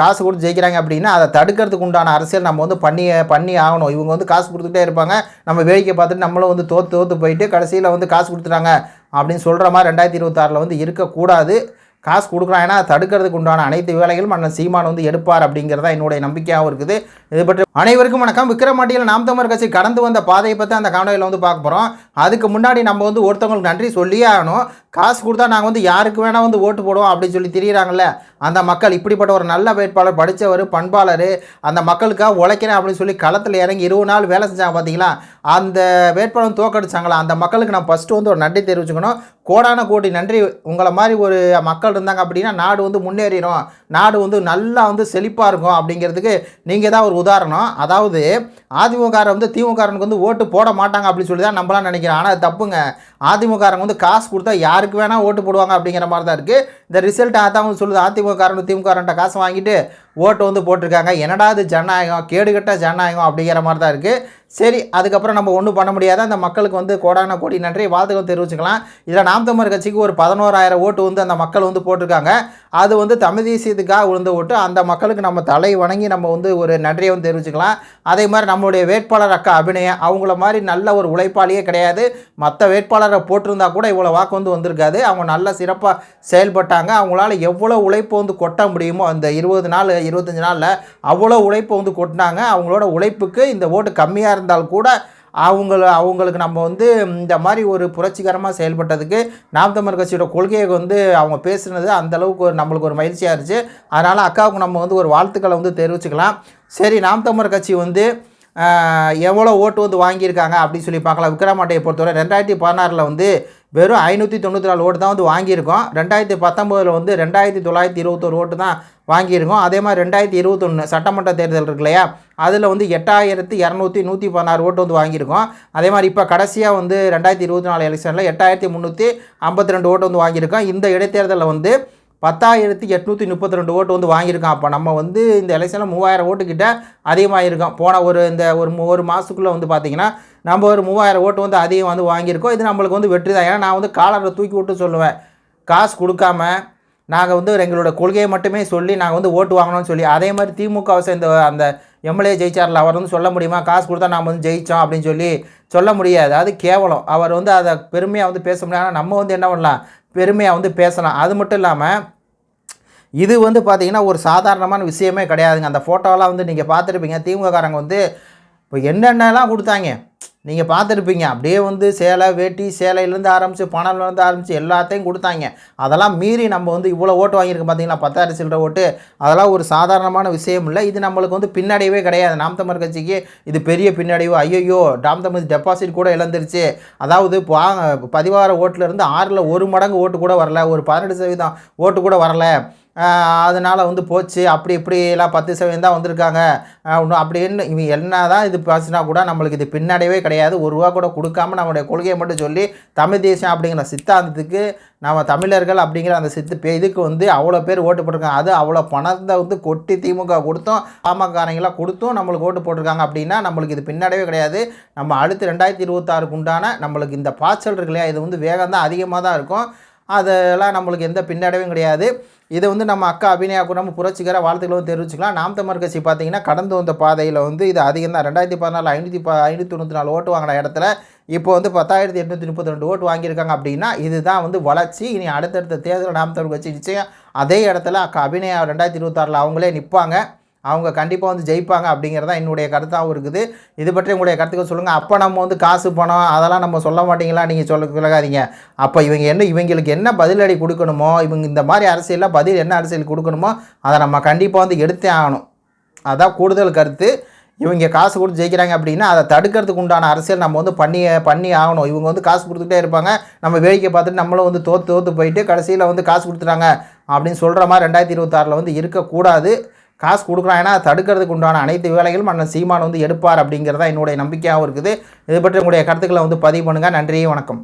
காசு கொடுத்து ஜெயிக்கிறாங்க அப்படின்னா அதை தடுக்கிறதுக்கு உண்டான அரசியல் நம்ம வந்து பண்ணி பண்ணி ஆகணும். இவங்க வந்து காசு கொடுத்துட்டே இருப்பாங்க. நம்ம வேடிக்கை பார்த்துட்டு நம்மளும் வந்து தோற்று தோற்று போயிட்டு கடைசியில் வந்து காசு கொடுத்துட்டாங்க அப்படின்னு சொல்கிற மாதிரி ரெண்டாயிரத்தி இருபத்தாறில் வந்து இருக்கக்கூடாது. காசு கொடுக்குறான். ஏன்னா தடுக்கிறதுக்கு உண்டான அனைத்து வேலைகளும் அண்ணன் சீமான் வந்து எடுப்பார் அப்படிங்கிறதா என்னுடைய நம்பிக்கையாகவும் இருக்குது. இது பற்றி அனைவருக்கும் வணக்கம். விக்ரமாட்டியில் நாம் தமிழர் கட்சி கடந்து வந்த பாதையை பற்றி அந்த காணொலியில் வந்து பார்க்க போகிறோம் அதுக்கு முன்னாடி நம்ம வந்து ஒருத்தவங்களுக்கு நன்றி சொல்லியே ஆகணும். காசு கொடுத்தா நாங்கள் வந்து யாருக்கு வேணால் வந்து ஓட்டு போடுவோம் அப்படின்னு சொல்லி தெரியுறாங்கல்ல? அந்த மக்கள் இப்படிப்பட்ட ஒரு நல்ல வேட்பாளர் படித்தவர் பண்பாளர் அந்த மக்களுக்காக உழைக்கிறேன் அப்படின்னு சொல்லி களத்தில் இறங்கி இருபது நாள் வேலை செஞ்சாங்க பார்த்தீங்களா அந்த வேட்பாளர் தோக்கடிச்சாங்களா அந்த மக்களுக்கு நான் ஃபஸ்ட்டு வந்து ஒரு நன்றி தெரிவிச்சுக்கணும். கோடான கோடி நன்றி. உங்களை மாதிரி ஒரு மக்கள் இருந்தாங்க அப்படின்னா நாடு வந்து முன்னேறிடும். நாடு வந்து நல்லா வந்து செழிப்பாக இருக்கும் அப்படிங்கிறதுக்கு நீங்கள் தான் ஒரு உதாரணம். அதாவது அதிமுககாரன் வந்து திமுககாரனுக்கு வந்து ஓட்டு போட மாட்டாங்க அப்படின்னு சொல்லி தான் நம்மளாம் நினைக்கிறோம். ஆனால் தப்புங்க. அதிமுககாரங்க வந்து காசு கொடுத்தா யாருக்கு வேணால் ஓட்டு போடுவாங்க அப்படிங்கிற மாதிரி தான் இருக்குது இந்த ரிசல்ட் அதான் வந்து சொல்லுது. திமுக காரன்ட்ட காசு வாங்கிட்டு ஓட்டு வந்து போட்டிருக்காங்க. என்னடா இது ஜனநாயகம்? கேடுகட்ட ஜனநாயகம் அப்படிங்கிற மாதிரி தான் இருக்குது சரி அதுக்கப்புறம் நம்ம ஒன்றும் பண்ண முடியாது. அந்த மக்களுக்கு வந்து கோடான கோடி நன்றி வாழ்த்துக்கள் தெரிவிச்சுக்கலாம். இதில் நாம் தமிழர் கட்சிக்கு ஒரு பதினோராயிரம் ஓட்டு வந்து அந்த மக்கள் வந்து போட்டிருக்காங்க. அது வந்து தமிழ் தேசியத்துக்காக விழுந்த ஓட்டு. அந்த மக்களுக்கு நம்ம தலை வணங்கி நம்ம வந்து ஒரு நன்றியை வந்து தெரிவிச்சுக்கலாம். அதே மாதிரி நம்மளுடைய வேட்பாளர் அக்கா அபிநயம் அவங்கள மாதிரி நல்ல ஒரு உழைப்பாளியே கிடையாது. மற்ற வேட்பாளரை போட்டிருந்தா கூட இவ்வளோ வாக்கு வந்து வந்திருக்காது. அவங்க நல்ல சிறப்பாக செயல்பட்டாங்க. அவங்களால எவ்வளோ உழைப்பு வந்து கொட்ட முடியுமோ அந்த இருபது நாள் இருபத்தஞ்சி நாளில் அவ்வளோ உழைப்பை வந்து கொட்டினாங்க. அவங்களோட உழைப்புக்கு இந்த ஓட்டு கம்மியாக இருந்தால் கூட அவங்கள அவங்களுக்கு நம்ம வந்து இந்த மாதிரி ஒரு புரட்சிகரமாக செயல்பட்டதுக்கு நாம் தமிழர் கட்சியோட கொள்கையை வந்து அவங்க பேசுனது அந்த அளவுக்கு ஒரு நம்மளுக்கு ஒரு மகிழ்ச்சியாக இருந்துச்சு. அதனால் அக்காவுக்கு நம்ம வந்து ஒரு வாழ்த்துக்களை வந்து தெரிவிச்சுக்கலாம். சரி நாம் தமிழர் கட்சி வந்து எவ்வளோ ஓட்டு வந்து வாங்கியிருக்காங்க அப்படின்னு சொல்லி பார்க்கலாம். விக்ரமாட்டையை பொறுத்தவரை ரெண்டாயிரத்தி பதினாறில் வந்து வெறும் ஐநூற்றி தொண்ணூற்றி நாலு ஓட்டு தான் வந்து வாங்கியிருக்கோம். ரெண்டாயிரத்தி பத்தொம்போதில் வந்து ரெண்டாயிரத்தி தொள்ளாயிரத்தி இருபத்தொரு ஓட்டு தான் வாங்கியிருக்கோம். அதே மாதிரி ரெண்டாயிரத்தி இருபத்தொன்று சட்டமன்ற தேர்தல் இருக்கு இல்லையா? அதில் வந்து எட்டாயிரத்தி இரநூத்தி நூற்றி பதினாறு ஓட்டு வந்து வாங்கியிருக்கோம். அதே மாதிரி இப்போ கடைசியாக வந்து ரெண்டாயிரத்தி இருபத்தி நாலு எலெக்ஷனில் எட்டாயிரத்தி முந்நூற்றி ஐம்பத்தி ரெண்டு ஓட்டு வந்து வாங்கியிருக்கோம். இந்த இடைத்தேர்தலில் வந்து பத்தாயிரத்தி எட்நூற்றி முப்பத்தி ரெண்டு ஓட்டு வந்து வாங்கியிருக்கோம் அப்போ நம்ம வந்து இந்த எலெக்ஷனில் மூவாயிரம் ஓட்டுக்கிட்ட அதிகமாக இருக்கோம் போன ஒரு இந்த ஒரு ஒரு மாதத்துக்குள்ளே வந்து பார்த்திங்கன்னா நம்ம ஒரு மூவாயிரம் ஓட்டு வந்து அதிகம் வந்து வாங்கியிருக்கோம். இது நம்மளுக்கு வந்து வெற்றி தான். ஏன்னா நான் வந்து காலரை தூக்கி விட்டு சொல்லுவேன். காசு கொடுக்காம நாங்கள் வந்து எங்களோட கொள்கையை மட்டுமே சொல்லி நாங்கள் வந்து ஓட்டு வாங்கணும்னு சொல்லி அதே மாதிரி திமுகவை சேர்ந்த அந்த எம்எல்ஏ ஜெயிச்சார்ல அவர் வந்து சொல்ல முடியுமா? காசு கொடுத்தா நாம் வந்து ஜெயித்தோம் அப்படின்னு சொல்லி சொல்ல முடியாது. அது கேவலம். அவர் வந்து அதை பெருமையாக வந்து பேச முடியாது. ஆனால் நம்ம வந்து என்ன பண்ணலாம்? பெருமையாக வந்து பேசலாம். அது மட்டும் இல்லாமல் இது வந்து பார்த்திங்கன்னா ஒரு சாதாரணமான விஷயமே கிடையாதுங்க. அந்த ஃபோட்டோலாம் வந்து நீங்கள் பார்த்துருப்பீங்க. திமுககாரங்க வந்து இப்போ என்னென்னலாம் கொடுத்தாங்க? நீங்கள் பார்த்துருப்பீங்க. அப்படியே வந்து சேலை வேட்டி சேலையிலேருந்து ஆரம்பித்து பணம்லேருந்து ஆரம்பித்து எல்லாத்தையும் கொடுத்தாங்க. அதெல்லாம் மீறி நம்ம வந்து இவ்வளோ ஓட்டு வாங்கியிருக்கோம் பார்த்திங்கன்னா பத்தாயிரம் சில்லற ஓட்டு. அதெல்லாம் ஒரு சாதாரணமான விஷயம் இல்லை. இது நம்மளுக்கு வந்து பின்னடைவே கிடையாது. நாம் தமிழ் கட்சிக்கு இது பெரிய பின்னடைவு. ஐயோ நாம் தமிழ் டெபாசிட் கூட இழந்துருச்சு. அதாவது பதிவார ஓட்டிலேருந்து ஆறில் ஒரு மடங்கு ஓட்டு கூட வரல. ஒரு பதினெட்டு சதவீதம் ஓட்டு கூட வரல. அதனால் வந்து போச்சு. அப்படி இப்படி எல்லாம் பத்து சதவீதம் தான் வந்திருக்காங்க. ஆஹ் இன்னும் அப்படின்னு இவங்க என்ன தான் இது பேசினா கூட நம்மளுக்கு இது பின்னடைவே கிடையாது. ஒரு ரூபா கூட கொடுக்காம நம்மளுடைய கொள்கையை மட்டும் சொல்லி தமிழ் தேசம் அப்படிங்கிற சித்தாந்தத்துக்கு நம்ம தமிழர்கள் அப்படிங்கிற அந்த சித்து பே- இதுக்கு வந்து அவ்வளோ பேர் ஓட்டு போட்டிருக்காங்க. அது அவ்வளோ பணத்தை வந்து கொட்டி திமுக கொடுத்தோம் பாமகக்காரங்களாம் கொடுத்தும் நம்மளுக்கு ஓட்டு போட்டிருக்காங்க அப்படின்னா நம்மளுக்கு இது பின்னடைவே கிடையாது. நம்ம அடுத்து ரெண்டாயிரத்தி இருபத்தாறுக்கு உண்டான நம்மளுக்கு இந்த பாய்ச்சல் இருக்கு இல்லையா? இது வந்து வேகம் தான் அதிகமாக தான் இருக்கும். அதெல்லாம் நம்மளுக்கு எந்த பின்னடைவும் கிடையாது. இதை வந்து நம்ம அக்கா அபிநயாவுக்கு நம்ம புரட்சிகர வாழ்த்துக்களும் தெரிவிச்சுக்கலாம். நாம் தமிழர் கட்சி பார்த்தீங்கன்னா கடந்து வந்த பாதையில் வந்து இது அதிகம் தான். ரெண்டாயிரத்தி பதினாலு ஐநூற்றி ப ஐநூற்றி தொண்ணூற்றி நாலு ஓட்டு வாங்கின இடத்துல இப்போ வந்து பத்தாயிரத்தி எட்நூற்றி முப்பத்தி ரெண்டு ஓட்டு வாங்கியிருக்காங்க அப்படின்னா இதுதான் வந்து வளர்ச்சி. இனி அடுத்தடுத்த தேர்தலில் நாம் தமிழ் கட்சி நிச்சயம் அதே இடத்துல அக்கா அபிநயா ரெண்டாயிரத்தி இருபத்தாறில் அவங்களே நிற்பாங்க அவங்க கண்டிப்பாக வந்து ஜெயிப்பாங்க அப்படிங்கிறது தான் என்னுடைய கருத்தாகவும் இருக்குது. இது பற்றி உங்களுடைய கருத்துக்கள் சொல்லுங்கள் அப்போ நம்ம வந்து காசு பணம் அதெல்லாம் நம்ம சொல்ல மாட்டீங்களா? நீங்கள் சொல்ல சொல்லாதீங்க அப்போ இவங்க என்ன இவங்களுக்கு என்ன பதிலடி கொடுக்கணுமோ இவங்க இந்த மாதிரி அரசியலில் பதில் என்ன அரசியல் கொடுக்கணுமோ அதை நம்ம கண்டிப்பாக வந்து எடுத்தே ஆகணும். அதான் கூடுதல் கருத்து. இவங்க காசு கொடுத்து ஜெயிக்கிறாங்க அப்படின்னா அதை தடுக்கிறதுக்கு உண்டான அரசியல் நம்ம வந்து பண்ணி பண்ணி ஆகணும். இவங்க வந்து காசு கொடுத்துட்டே இருப்பாங்க. நம்ம வேடிக்கை பார்த்துட்டு நம்மளும் வந்து தோற்று தோற்று போயிட்டு கடைசியில் வந்து காசு கொடுத்துட்டாங்க அப்படின்னு சொல்கிற மாதிரி ரெண்டாயிரத்தி இருபத்தாறில் வந்து இருக்கக்கூடாது. காசு கொடுக்குறான் ஏன்னா தடுக்கிறதுக்கு உண்டான அனைத்து வேலைகளும் அண்ணன் சீமான் வந்து எடுப்பார் அப்படிங்கிறதா என்னுடைய நம்பிக்கையாகவும் இருக்குது. இது பற்றி உங்களுடைய கருத்துக்களை வந்து பதிவு பண்ணுங்கள் நன்றி வணக்கம்.